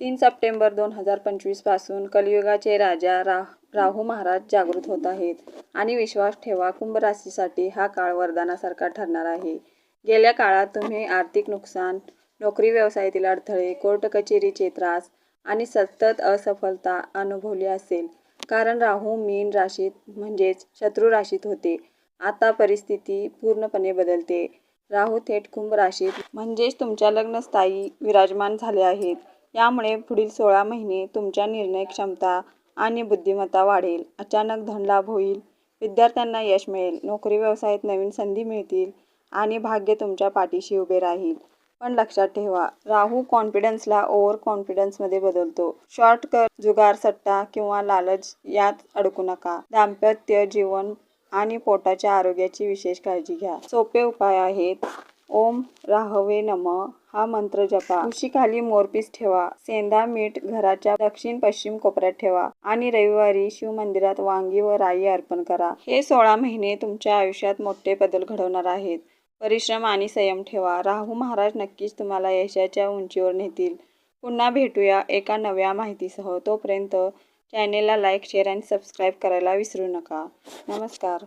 तीन सप्टेंबर दोन हजार पंचवीसपासून कलियुगाचे राजा रा राहू महाराज जागृत होत आहेत. आणि विश्वास ठेवा कुंभ राशीसाठी हा काळ वरदानासारखा ठरणार आहे. गेल्या काळात तुम्ही आर्थिक नुकसान नोकरी व्यवसायातील अडथळे कोर्ट कचेरीचे त्रास आणि सतत असफलता अनुभवली असेल. कारण राहू मीन राशीत म्हणजेच शत्रू राशीत होते. आता परिस्थिती पूर्णपणे बदलते. राहू थेट कुंभ राशीत म्हणजेच तुमच्या लग्नस्थायी विराजमान झाले आहेत. यामुळे पुढील सोळा महिने तुमच्या निर्णय क्षमता आणि बुद्धिमत्ता वाढेल. अचानक धनलाभ होईल. विद्यार्थ्यांना यश मिळेल. नोकरी व्यवसायात नवीन संधी मिळतील आणि भाग्य तुमच्या पाठीशी उभे राहील. पण लक्षात ठेवा राहू कॉन्फिडन्सला ओव्हर कॉन्फिडन्समध्ये बदलतो. शॉर्टकट जुगार सट्टा किंवा लालच यात अडकू नका. दाम्पत्य जीवन आणि पोटाच्या आरोग्याची विशेष काळजी घ्या. सोपे उपाय आहेत. ओम राहवे नम. हा मंत्र जपा. उशीखाली मोरपीस ठेवा. सेंधा मीठ घराच्या दक्षिण पश्चिम कोपऱ्यात ठेवा आणि रविवारी शिवमंदिरात वांगी व राई अर्पण करा. हे सोळा महिने तुमच्या आयुष्यात मोठे बदल घडवणार आहेत. परिश्रम आणि संयम ठेवा. राहू महाराज नक्कीच तुम्हाला यशाच्या उंचीवर नेतील. पुन्हा भेटूया एका नव्या माहितीसह. तोपर्यंत चॅनेलला लाईक शेअर आणि सबस्क्राईब करायला विसरू नका. नमस्कार.